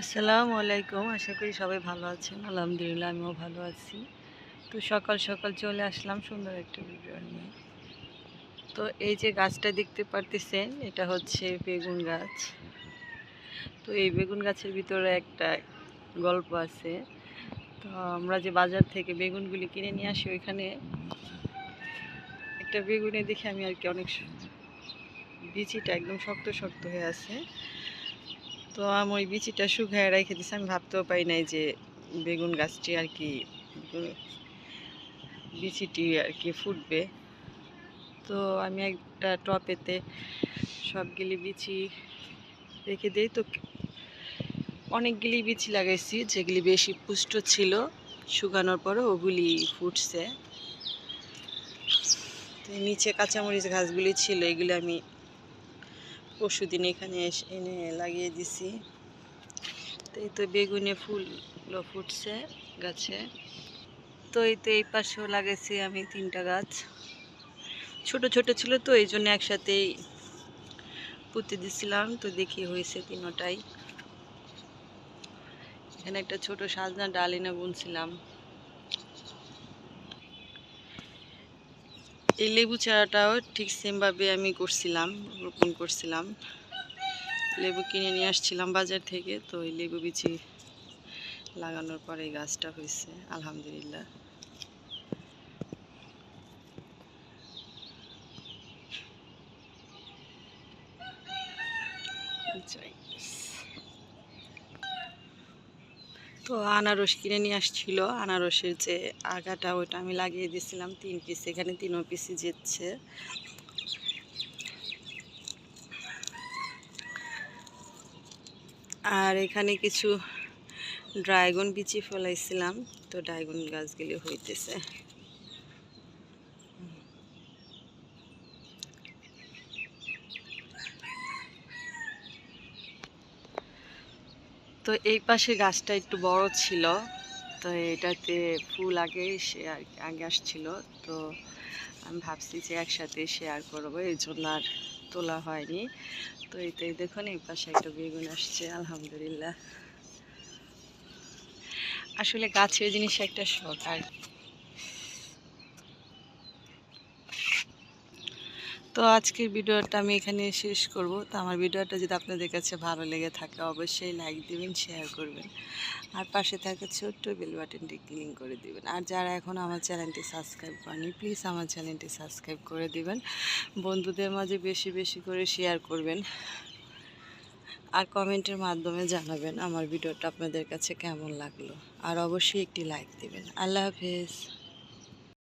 আসসালামু আলাইকুম। আশা করি সবাই ভালো আছেন। আলহামদুলিল্লাহ, আমিও ভালো আছি। তো সকাল সকাল চলে আসলাম সুন্দর একটা ভিডিও নিয়ে। তো এই যে গাছটা দেখতে পারতেছেন, এটা হচ্ছে বেগুন গাছ। তো এই বেগুন গাছের ভিতরে একটা গল্প আছে। তো আমরা যে বাজার থেকে বেগুনগুলি কিনে নিয়ে আসি, ওইখানে একটা বেগুনে দেখে আমি আর কি অনেক বিচিটা একদম শক্ত শক্ত হয়ে আছে। তো আমি ওই বিচিটা শুকায় রেখে দিছি। আমি ভাবতেও পাই নাই যে বেগুন গাছটি আর কি বিচিটি আর কি ফুটবে। তো আমি একটা টপেতে সবগুলি বিচি রেখে দিই। তো অনেকগুলি বিচি লাগাইছি, যেগুলি বেশি পুষ্ট ছিল। শুকানোর পরে ওগুলি ফুটছে। তো নিচে কাঁচামরিচ গাছগুলি ছিল, এগুলি আমি পরশু দিন এখানে এনে লাগিয়ে দিছি। তো এই তো বেগুনে ফুলগুলো ফুটছে গাছে। তো এই তো এই পাশেও লাগাইছি আমি তিনটা গাছ। ছোট ছোট ছিল তো, এই জন্য একসাথেই পুঁতে দিছিলাম। তো দেখি হয়েছে তিনোটাই এখানে একটা ছোট সাজনা ডালিনা বুনছিলাম। এই লেবু চারাটাও ঠিক সেমভাবে আমি করছিলাম, রোপণ করছিলাম লেবু কিনে নিয়ে আসছিলাম বাজার থেকে, তো এই লেবু বিচি লাগানোর পরে এই গাছটা হয়েছে, আলহামদুলিল্লাহ যাই। তো আনারস কিনে নিয়ে আসছিল। আনারসের যে আগাটা ওটা আমি লাগিয়ে দিয়েছিলাম, তিন পিস এখানে তিনও পিসে যেচ্ছে। আর এখানে কিছু ড্রাগন বিচি ফলাইছিলাম, তো ড্রাগন গাছগুলি হইতেছে। তো এই পাশে গাছটা একটু বড় ছিল, তো এটাতে ফুল আগে সে আর আগে আসছিল, তো আমি ভাবছি যে একসাথে শেয়ার করব, এই জন্য আর তোলা হয়নি। তো এইটাই দেখুন, এই পাশে একটা বেগুন আসছে, আলহামদুলিল্লাহ। আসলে গাছের জিনিস একটা শখ আর তো আজকের ভিডিওটা আমি এখানে শেষ করব। তো আমার ভিডিওটা যদি আপনাদের কাছে ভালো লেগে থাকে, অবশ্যই লাইক দিবেন শেয়ার করবেন। আর পাশে থাকা ছোট্ট বেল বাটনটি ক্লিক করে দিবেন। আর যারা এখন আমার চ্যানেলটি সাবস্ক্রাইব করেনি প্লিজ আমার চ্যানেলটি সাবস্ক্রাইব করে দিবেন। বন্ধুদের মাঝে বেশি বেশি করে শেয়ার করবেন। আর কমেন্টের মাধ্যমে জানাবেন আমার ভিডিওটা আপনাদের কাছে কেমন লাগল। আর অবশ্যই একটি লাইক দিবেন। আল্লাহ হাফেজ।